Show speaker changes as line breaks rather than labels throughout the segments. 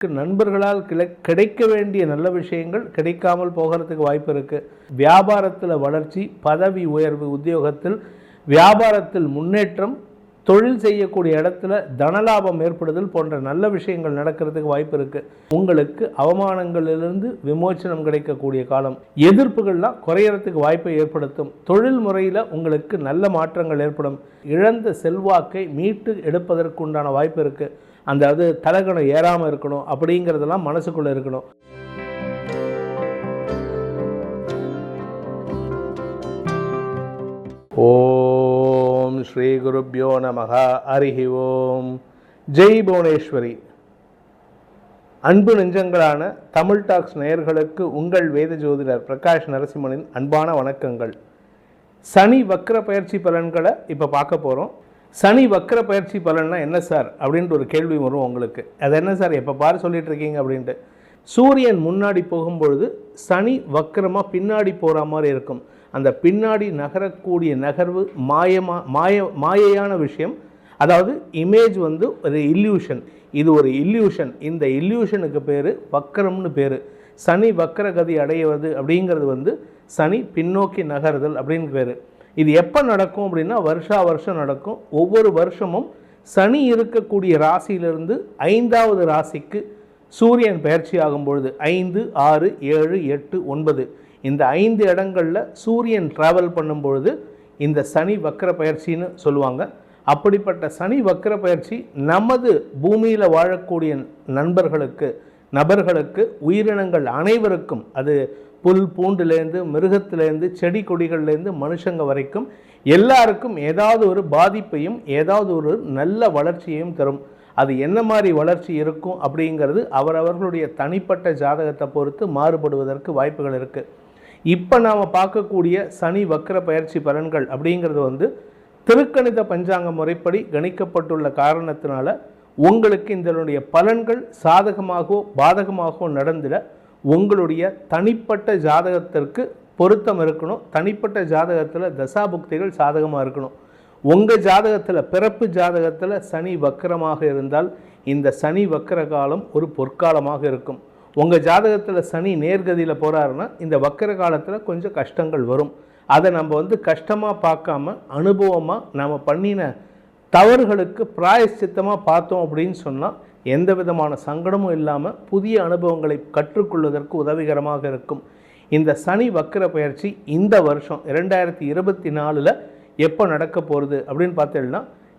நண்பர்களால் கிடைக்க வேண்டிய நல்ல விஷயங்கள் கிடைக்காமல் போகிறதுக்கு வாய்ப்பு இருக்குது வியாபாரத்தில் வளர்ச்சி பதவி உயர்வு உத்தியோகத்தில் வியாபாரத்தில் முன்னேற்றம் தொழில் செய்யக்கூடிய இடத்துல தனலாபம் ஏற்படுதல் போன்ற நல்ல விஷயங்கள் நடக்கிறதுக்கு வாய்ப்பு இருக்குது உங்களுக்கு அவமானங்களிலிருந்து விமோச்சனம் கிடைக்கக்கூடிய காலம். எதிர்ப்புகள்லாம் குறையறதுக்கு வாய்ப்பை ஏற்படுத்தும். தொழில் முறையில் உங்களுக்கு நல்ல மாற்றங்கள் ஏற்படும். இழந்த செல்வாக்கை மீட்டு எடுப்பதற்குண்டான வாய்ப்பு இருக்குது அந்த அது தலகணம் ஏறாமல் இருக்கணும் அப்படிங்கிறதெல்லாம் மனசுக்குள்ளே இருக்கணும். ஓ ஓம் ஸ்ரீ குருப்யோ நமக அரிஹி ஓம். ஜெய் புவனேஸ்வரி. அன்பு நெஞ்சங்களான தமிழ் டாக்ஸ் நேயர்களுக்கு உங்கள் வேத ஜோதிடர் பிரகாஷ் நரசிம்மனின் அன்பான வணக்கங்கள். சனி வக்ர பயிற்சி பலன்களை இப்போ பார்க்க போகிறோம் சனி வக்ர பயிற்சி பலன்னா என்ன சார்? அப்படின்ட்டு ஒரு கேள்வி வரும் உங்களுக்கு. அது என்ன சார்? எப்போ பாரு சொல்லிட்டு இருக்கீங்க அப்படின்ட்டு. சூரியன் முன்னாடி போகும்பொழுது சனி வக்கரமாக பின்னாடி போகிற மாதிரி இருக்கும். அந்த பின்னாடி நகரக்கூடிய நகர்வு மாயமா மாய மாயையான விஷயம். அதாவது இமேஜ் வந்து ஒரு இல்யூஷன் இது ஒரு இல்யூஷன் இந்த இல்யூஷனுக்கு பேர் வக்கரம்னு பேர். சனி வக்கரகதி அடைவது அப்படிங்கிறது வந்து சனி பின்னோக்கி நகருதல் அப்படின்னு பேர். இது எப்போ நடக்கும் அப்படின்னா வருஷா வருஷம் நடக்கும். ஒவ்வொரு வருஷமும் சனி இருக்கக்கூடிய ராசியிலிருந்து ஐந்தாவது ராசிக்கு சூரியன் பயிற்சி ஆகும் பொழுது ஐந்து ஆறு ஏழு எட்டு ஒன்பது. இந்த ஐந்து இடங்களில் சூரியன் ட்ராவல் பண்ணும்பொழுது இந்த சனி வக்கர பயிற்சின்னு சொல்லுவாங்க. அப்படிப்பட்ட சனி வக்கர பயிற்சி நமது பூமியில் வாழக்கூடிய நண்பர்களுக்கு நபர்களுக்கு உயிரினங்கள் அனைவருக்கும் அது புல் பூண்டுலேருந்து மிருகத்திலேருந்து செடி கொடிகள்லேருந்து மனுஷங்க வரைக்கும் எல்லாருக்கும் ஏதாவது ஒரு பாதிப்பையும் ஏதாவது ஒரு நல்ல வளர்ச்சியையும் தரும். அது என்ன மாதிரி வளர்ச்சி இருக்கும் அப்படிங்கிறது அவரவர்களுடைய தனிப்பட்ட ஜாதகத்தை பொறுத்து மாறுபடுவதற்கு வாய்ப்புகள் இருக்குது இப்போ நாம் பார்க்கக்கூடிய சனி வக்கர பயிற்சி பலன்கள் அப்படிங்கிறது வந்து திருக்கணித பஞ்சாங்க முறைப்படி கணிக்கப்பட்டுள்ள காரணத்தினால உங்களுக்கு இதனுடைய பலன்கள் சாதகமாகவோ பாதகமாகவோ நடந்திட உங்களுடைய தனிப்பட்ட ஜாதகத்திற்கு பொருத்தம் இருக்கணும். தனிப்பட்ட ஜாதகத்தில் தசாபுக்திகள் சாதகமாக இருக்கணும். உங்கள் ஜாதகத்தில் பிறப்பு ஜாதகத்தில் சனி வக்கரமாக இருந்தால் இந்த சனி வக்கர காலம் ஒரு பொற்காலமாக இருக்கும். உங்கள் ஜாதகத்தில் சனி நேர்கதியில் போகிறாருன்னா இந்த வக்கர காலத்தில் கொஞ்சம் கஷ்டங்கள் வரும். அதை நம்ம வந்து கஷ்டமாக பார்க்காம அனுபவமாக நாம் பண்ணின தவறுகளுக்கு பிராயச்சித்தமாக பார்த்தோம் அப்படின்னு சொன்னால் எந்த விதமான சங்கடமும் இல்லாமல் புதிய அனுபவங்களை கற்றுக்கொள்வதற்கு உதவிகரமாக இருக்கும். இந்த சனி வக்கர பயிற்சி இந்த வருஷம் இரண்டாயிரத்தி இருபத்தி நாலில் எப்போ நடக்க போகிறது அப்படின்னு பார்த்தீங்கன்னா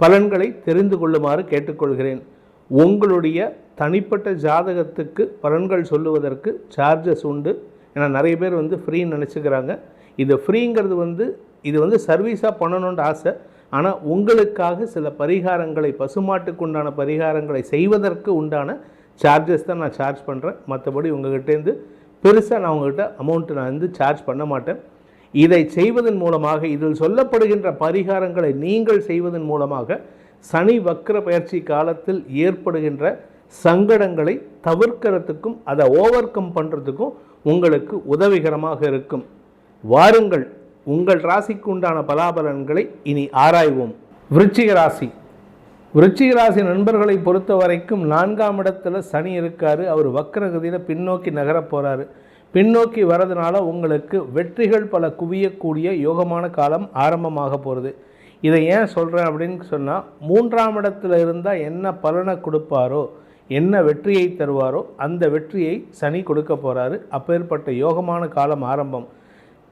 பலன்களை தெரிந்து கொள்ளுமாறு கேட்டுக்கொள்கிறேன். உங்களுடைய தனிப்பட்ட ஜாதகத்துக்கு பலன்கள் சொல்லுவதற்கு சார்ஜஸ் உண்டு. ஏன்னா நிறைய பேர் வந்து ஃப்ரீன்னு நினச்சிக்கிறாங்க. இது ஃப்ரீங்கிறது வந்து இது வந்து சர்வீஸாக பண்ணணுன்ற ஆசை. ஆனால் உங்களுக்காக சில பரிகாரங்களை பசுமாட்டுக்கு உண்டான பரிகாரங்களை செய்வதற்கு உண்டான சார்ஜஸ் தான் நான் சார்ஜ் பண்ணுறேன் மற்றபடி உங்ககிட்டேருந்து பெருசாக நான் உங்ககிட்ட அமௌண்ட்டு நான் வந்து சார்ஜ் பண்ண மாட்டேன். இதை செய்வதன் மூலமாக இதில் சொல்லப்படுகின்ற பரிகாரங்களை நீங்கள் செய்வதன் மூலமாக சனி வக்ர பயிற்சி காலத்தில் ஏற்படுகின்ற சங்கடங்களை தவிர்க்கிறதுக்கும் அதை ஓவர் கம் பண்ணுறதுக்கும் உங்களுக்கு உதவிகரமாக இருக்கும். வாருங்கள் உங்கள் ராசிக்கு உண்டான பலாபலன்களை இனி ஆராய்வோம். விருச்சிக ராசி. விருச்சிக ராசி நண்பர்களை பொறுத்த வரைக்கும் நான்காம் இடத்துல சனி இருக்காரு அவர் வக்கரகதியில் பின்னோக்கி நகரப் போகிறாரு பின்னோக்கி வரதுனால உங்களுக்கு வெற்றிகள் பல குவியக்கூடிய யோகமான காலம் ஆரம்பமாக போகிறது இதை ஏன் சொல்கிறேன் அப்படின்னு சொன்னால் மூன்றாம் இடத்துல இருந்தால் என்ன பலனை கொடுப்பாரோ என்ன வெற்றியை தருவாரோ அந்த வெற்றியை சனி கொடுக்க போகிறாரு அப்பேற்பட்ட யோகமான காலம் ஆரம்பம்.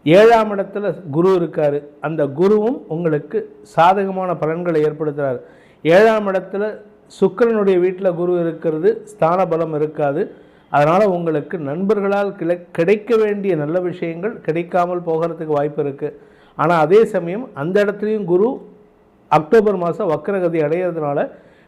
ஏழாம் இடத்துல குரு இருக்கார். அந்த குருவும் உங்களுக்கு சாதகமான பலன்களை ஏற்படுத்துகிறார் ஏழாம் இடத்துல சுக்கிரனுடைய வீட்டில் குரு இருக்கிறது ஸ்தான பலம் இருக்காது. அதனால் உங்களுக்கு நண்பர்களால் கிடை கிடைக்க வேண்டிய நல்ல விஷயங்கள் கிடைக்காமல் போகிறதுக்கு வாய்ப்பு இருக்குது ஆனால் அதே சமயம் அந்த இடத்துலையும் குரு அக்டோபர் மாதம் வக்கரகதி அடையிறதுனால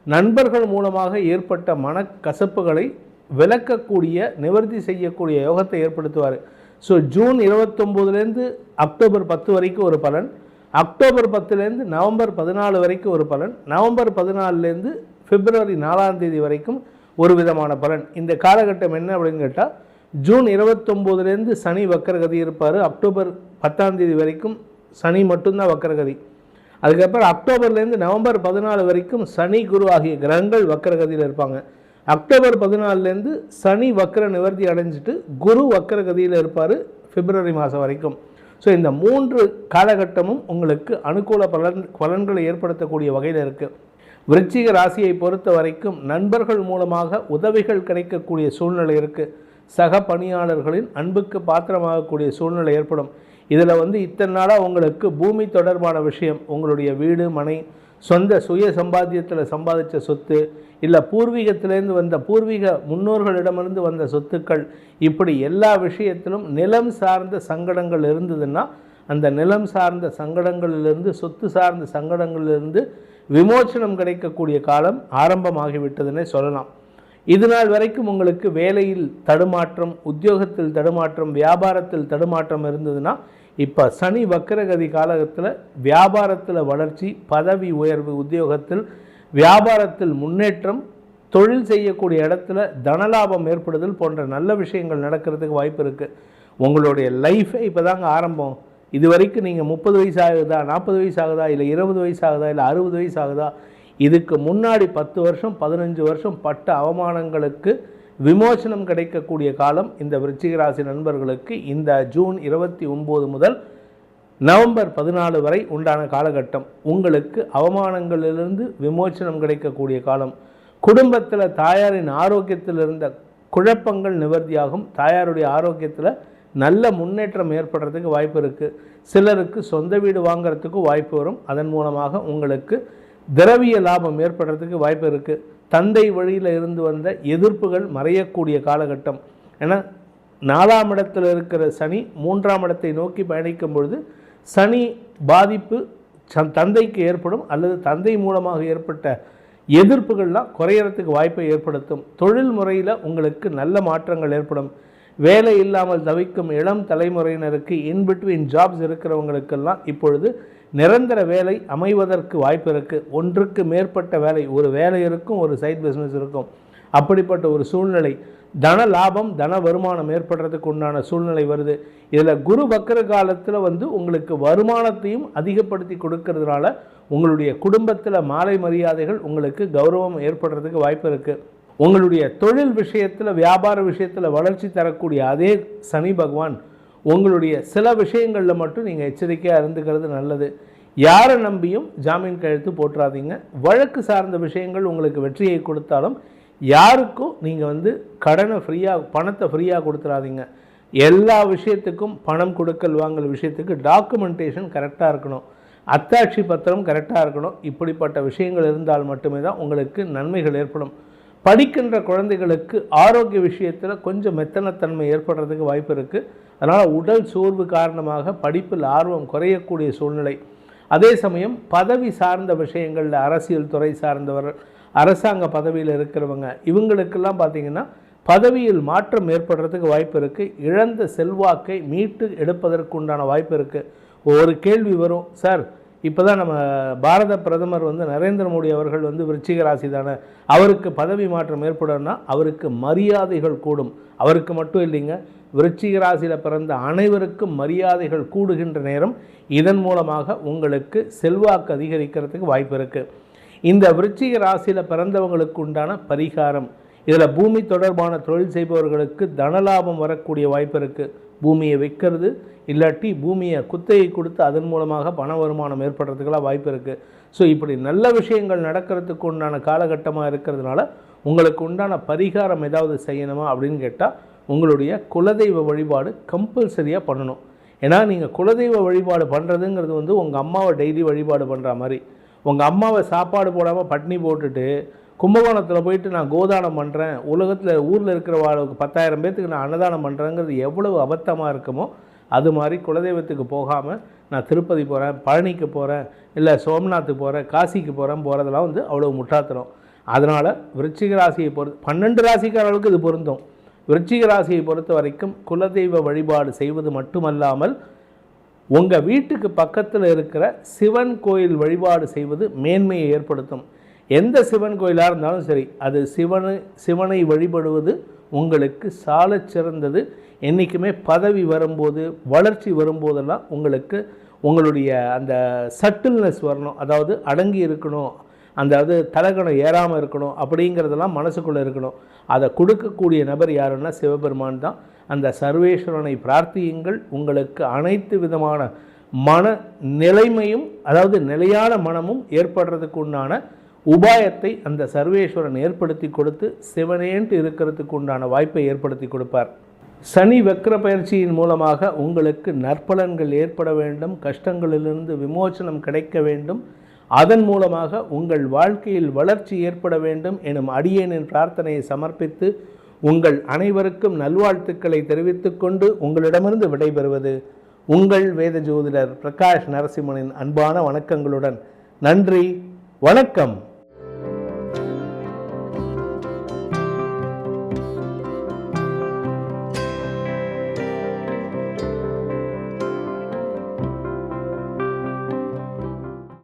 நண்பர்கள் மூலமாக ஏற்பட்ட மனக்கசப்புகளை விளக்கக்கூடிய நிவர்த்தி செய்யக்கூடிய யோகத்தை ஏற்படுத்துவார். ஸோ ஜூன் இருபத்தொம்போதுலேருந்து அக்டோபர் பத்து வரைக்கும் ஒரு பலன் அக்டோபர் பத்துலேருந்து நவம்பர் பதினாலு வரைக்கும் ஒரு பலன் நவம்பர் பதினாலுலேருந்து பிப்ரவரி நாலாம் தேதி வரைக்கும் ஒரு விதமான பலன். இந்த காலகட்டம் என்ன அப்படின்னு கேட்டால் ஜூன் இருபத்தொம்போதுலேருந்து சனி வக்கரகதி இருப்பார். அக்டோபர் பத்தாம் தேதி வரைக்கும் சனி மட்டும்தான் வக்கரகதி. அதுக்கப்புறம் அக்டோபர்லேருந்து நவம்பர் பதினாலு வரைக்கும் சனி குரு ஆகிய கிரகங்கள் வக்கரகதியில் இருப்பாங்க. அக்டோபர் பதினாலுலேருந்து சனி வக்கர நிவர்த்தி அடைஞ்சிட்டு குரு வக்கரகதியில் இருப்பார் பிப்ரவரி மாதம் வரைக்கும். ஸோ இந்த மூன்று காலகட்டமும் உங்களுக்கு அனுகூல பலன் பலன்களை ஏற்படுத்தக்கூடிய வகையில் இருக்குது விருச்சிக ராசியை பொறுத்த வரைக்கும் நண்பர்கள் மூலமாக உதவிகள் கிடைக்கக்கூடிய சூழ்நிலை இருக்குது சக பணியாளர்களின் அன்புக்கு பாத்திரமாகக்கூடிய சூழ்நிலை ஏற்படும். இதில் வந்து இத்தனை நாளாக உங்களுக்கு பூமி தொடர்பான விஷயம் உங்களுடைய வீடு மனை சொந்த சுய சம்பாத்தியத்தில் சம்பாதித்த சொத்து இல்லை பூர்வீகத்திலேருந்து வந்த பூர்வீக முன்னோர்களிடமிருந்து வந்த சொத்துக்கள் இப்படி எல்லா விஷயத்திலும் நிலம் சார்ந்த சங்கடங்கள் இருந்ததுன்னா அந்த நிலம் சார்ந்த சங்கடங்களிலிருந்து சொத்து சார்ந்த சங்கடங்களிலிருந்து விமோச்சனம் கிடைக்கக்கூடிய காலம் ஆரம்பமாகிவிட்டதுன்னே சொல்லலாம். இது நாள் வரைக்கும் உங்களுக்கு வேலையில் தடுமாற்றம் உத்தியோகத்தில் தடுமாற்றம் வியாபாரத்தில் தடுமாற்றம் இருந்ததுன்னா இப்போ சனி வக்கரகதி காலகத்தில் வியாபாரத்தில் வளர்ச்சி பதவி உயர்வு உத்தியோகத்தில் வியாபாரத்தில் முன்னேற்றம் தொழில் செய்யக்கூடிய இடத்துல தனலாபம் ஏற்படுதல் போன்ற நல்ல விஷயங்கள் நடக்கிறதுக்கு வாய்ப்பு இருக்குது உங்களுடைய லைஃபே இப்போ தாங்க ஆரம்பம். இது வரைக்கும் நீங்கள் முப்பது வயசு ஆகுதா நாற்பது வயசு ஆகுதா இல்லை இருபது வயசு ஆகுதா இல்லை அறுபது வயசு ஆகுதா இதுக்கு முன்னாடி பத்து வருஷம் பதினஞ்சு வருஷம் பட்ட அவமானங்களுக்கு விமோசனம் கிடைக்கக்கூடிய காலம் இந்த விருச்சிக ராசி நண்பர்களுக்கு இந்த ஜூன் இருபத்தி ஒம்பது முதல் நவம்பர் பதினாலு வரை உண்டான காலகட்டம். உங்களுக்கு அவமானங்களிலிருந்து விமோசனம் கிடைக்கக்கூடிய காலம். குடும்பத்தில் தாயாரின் ஆரோக்கியத்தில் இருந்த குழப்பங்கள் நிவர்த்தியாகும். தாயாருடைய ஆரோக்கியத்தில் நல்ல முன்னேற்றம் ஏற்படுறதுக்கு வாய்ப்பு இருக்குது சிலருக்கு சொந்த வீடு வாங்கிறதுக்கும் வாய்ப்பு வரும். அதன் மூலமாக உங்களுக்கு திரவிய லாபம் ஏற்படுறதுக்கு வாய்ப்பு இருக்குது தந்தை வழியில் இருந்து வந்த எதிர்ப்புகள் மறையக்கூடிய காலகட்டம். ஏன்னா நாலாம் இடத்தில் இருக்கிற சனி மூன்றாம் இடத்தை நோக்கி பயணிக்கும் பொழுது சனி பாதிப்பு தந்தைக்கு ஏற்படும் அல்லது தந்தை மூலமாக ஏற்பட்ட எதிர்ப்புகள்லாம் குறையறதுக்கு வாய்ப்பை ஏற்படுத்தும். தொழில் முறையில் உங்களுக்கு நல்ல மாற்றங்கள் ஏற்படும். வேலை இல்லாமல் தவிக்கும் இளம் தலைமுறையினருக்கு இன்பிட்வீன் ஜாப்ஸ் இருக்கிறவங்களுக்கெல்லாம் இப்பொழுது நிரந்தர வேலை அமைவதற்கு வாய்ப்பு இருக்குது ஒன்றுக்கு மேற்பட்ட வேலை ஒரு வேலை இருக்கும் ஒரு சைட் பிஸ்னஸ் இருக்கும். அப்படிப்பட்ட ஒரு சூழ்நிலை தன லாபம் தன வருமானம் ஏற்படுறதுக்கு உண்டான சூழ்நிலை வருது. இதில் குரு பக்கர காலத்தில் வந்து உங்களுக்கு வருமானத்தையும் அதிகப்படுத்தி கொடுக்கறதுனால உங்களுடைய குடும்பத்தில் மாலை மரியாதைகள் உங்களுக்கு கௌரவம் ஏற்படுறதுக்கு வாய்ப்பு இருக்குது உங்களுடைய தொழில் விஷயத்தில் வியாபார விஷயத்தில் வளர்ச்சி தரக்கூடிய அதே சனி பகவான் உங்களுடைய சில விஷயங்களில் மட்டும் நீங்கள் எச்சரிக்கையாக இருந்துக்கிறது நல்லது. யாரை நம்பியும் ஜாமீன் கழுத்து போட்டுறாதீங்க வழக்கு சார்ந்த விஷயங்கள் உங்களுக்கு வெற்றியை கொடுத்தாலும் யாருக்கும் நீங்கள் வந்து கடனை ஃப்ரீயாக பணத்தை ஃப்ரீயாக கொடுத்துடாதீங்க எல்லா விஷயத்துக்கும் பணம் கொடுக்கல் வாங்கல் விஷயத்துக்கு டாக்குமெண்டேஷன் கரெக்டாக இருக்கணும். அத்தாட்சி பத்திரம் கரெக்டாக இருக்கணும். இப்படிப்பட்ட விஷயங்கள் இருந்தால் மட்டுமே தான் உங்களுக்கு நன்மைகள் ஏற்படும். படிக்கின்ற குழந்தைகளுக்கு ஆரோக்கிய விஷயத்தில் கொஞ்சம் மெத்தனத்தன்மை ஏற்படுறதுக்கு வாய்ப்பு இருக்குது அதனால் உடல் சோர்வு காரணமாக படிப்பில் ஆர்வம் குறையக்கூடிய சூழ்நிலை. அதே சமயம் பதவி சார்ந்த விஷயங்களில் அரசியல் துறை சார்ந்தவர் அரசாங்க பதவியில் இருக்கிறவங்க இவங்களுக்கெல்லாம் பார்த்திங்கன்னா பதவியில் மாற்றம் ஏற்படுறதுக்கு வாய்ப்பு இருக்குது இழந்த செல்வாக்கை மீட்டு எடுப்பதற்குண்டான வாய்ப்பு இருக்குது ஒரு கேள்வி வரும் சார் இப்போ தான் நம்ம பாரத பிரதமர் வந்து நரேந்திர மோடி அவர்கள் வந்து விருச்சிக ராசி தானே அவருக்கு பதவி மாற்றம் ஏற்படும்னா அவருக்கு மரியாதைகள் கூடும். அவருக்கு மட்டும் இல்லைங்க விருச்சிக ராசியில் பிறந்த அனைவருக்கும் மரியாதைகள் கூடுகின்ற நேரம் இதன் மூலமாக உங்களுக்கு செல்வாக்கு அதிகரிக்கிறதுக்கு வாய்ப்பு இருக்குது இந்த விருச்சிக ராசியில் பிறந்தவங்களுக்கு உண்டான பரிகாரம். இதில் பூமி தொடர்பான தொழில் செய்பவர்களுக்கு தனலாபம் வரக்கூடிய வாய்ப்பு இருக்குது பூமியை விற்கிறது இல்லாட்டி பூமியை குத்தகை கொடுத்து அதன் மூலமாக பண வருமானம் ஏற்படுறதுக்கெல்லாம் வாய்ப்பு இருக்குது ஸோ இப்படி நல்ல விஷயங்கள் நடக்கிறதுக்கு உண்டான காலகட்டமாக இருக்கிறதுனால உங்களுக்கு உண்டான பரிகாரம் ஏதாவது செய்யணுமா அப்படின்னு கேட்டால் உங்களுடைய குலதெய்வ வழிபாடு கம்பல்சரியாக பண்ணணும். ஏன்னா நீங்கள் குலதெய்வ வழிபாடு பண்ணுறதுங்கிறது வந்து உங்கள் அம்மாவை டெய்லி வழிபாடு பண்ணுற மாதிரி. உங்கள் அம்மாவை சாப்பாடு போடாமல் பட்னி போட்டுட்டு கும்பகோணத்தில் போயிட்டு நான் கோதானம் பண்ணுறேன் உலகத்தில் ஊரில் இருக்கிற வாழ்வுக்கு பத்தாயிரம் பேர்த்துக்கு நான் அன்னதானம் பண்ணுறேங்கிறது எவ்வளவு அபத்தமாக இருக்குமோ அது மாதிரி குலதெய்வத்துக்கு போகாமல் நான் திருப்பதி போகிறேன் பழனிக்கு போகிறேன் இல்லை சோம்நாத்துக்கு போகிறேன் காசிக்கு போகிறேன் போகிறதெல்லாம் வந்து அவ்வளோ முட்டாத்திரம் அதனால் விருச்சிக ராசியை பொறுத்து பன்னெண்டு ராசிக்காரர்களுக்கு இது பொருந்தும். விருச்சிக ராசியை பொறுத்த வரைக்கும் குலதெய்வ வழிபாடு செய்வது மட்டுமல்லாமல் உங்கள் வீட்டுக்கு பக்கத்தில் இருக்கிற சிவன் கோயில் வழிபாடு செய்வது மேன்மையை ஏற்படுத்தும். எந்த சிவன் கோயிலாக இருந்தாலும் சரி அது சிவனை சிவனை வழிபடுவது உங்களுக்கு சால சிறந்தது. என்றைக்குமே பதவி வரும்போது வளர்ச்சி வரும்போதெல்லாம் உங்களுக்கு உங்களுடைய அந்த சட்டில்னஸ் வரணும். அதாவது அடங்கி இருக்கணும். அந்த அது தலகணம் ஏறாமல் இருக்கணும். அப்படிங்கிறதெல்லாம் மனசுக்குள்ளே இருக்கணும். அதை கொடுக்கக்கூடிய நபர் யாருன்னா சிவபெருமான் தான். அந்த சர்வேஸ்வரனை பிரார்த்தியுங்கள். உங்களுக்கு அனைத்து விதமான மன நிலைமையும் அதாவது நிலையான மனமும் ஏற்படுறதுக்கு உண்டான உபாயத்தை அந்த சர்வேஸ்வரன் ஏற்படுத்தி கொடுத்து சிவனேன்ட்டு இருக்கிறதுக்கு உண்டான வாய்ப்பை ஏற்படுத்தி கொடுப்பார். சனி வக்ர பயிற்சியின் மூலமாக உங்களுக்கு நற்பலன்கள் ஏற்பட வேண்டும் கஷ்டங்களிலிருந்து விமோசனம் கிடைக்க வேண்டும். அதன் மூலமாக உங்கள் வாழ்க்கையில் வளர்ச்சி ஏற்பட வேண்டும் எனும் அடியேனின் பிரார்த்தனையை சமர்ப்பித்து உங்கள் அனைவருக்கும் நல்வாழ்த்துக்களை தெரிவித்துக்கொண்டு உங்களிடமிருந்து விடைபெறுவது உங்கள் வேத ஜோதிடர் பிரகாஷ் நரசிம்மனின் அன்பான வணக்கங்களுடன் நன்றி. வணக்கம்.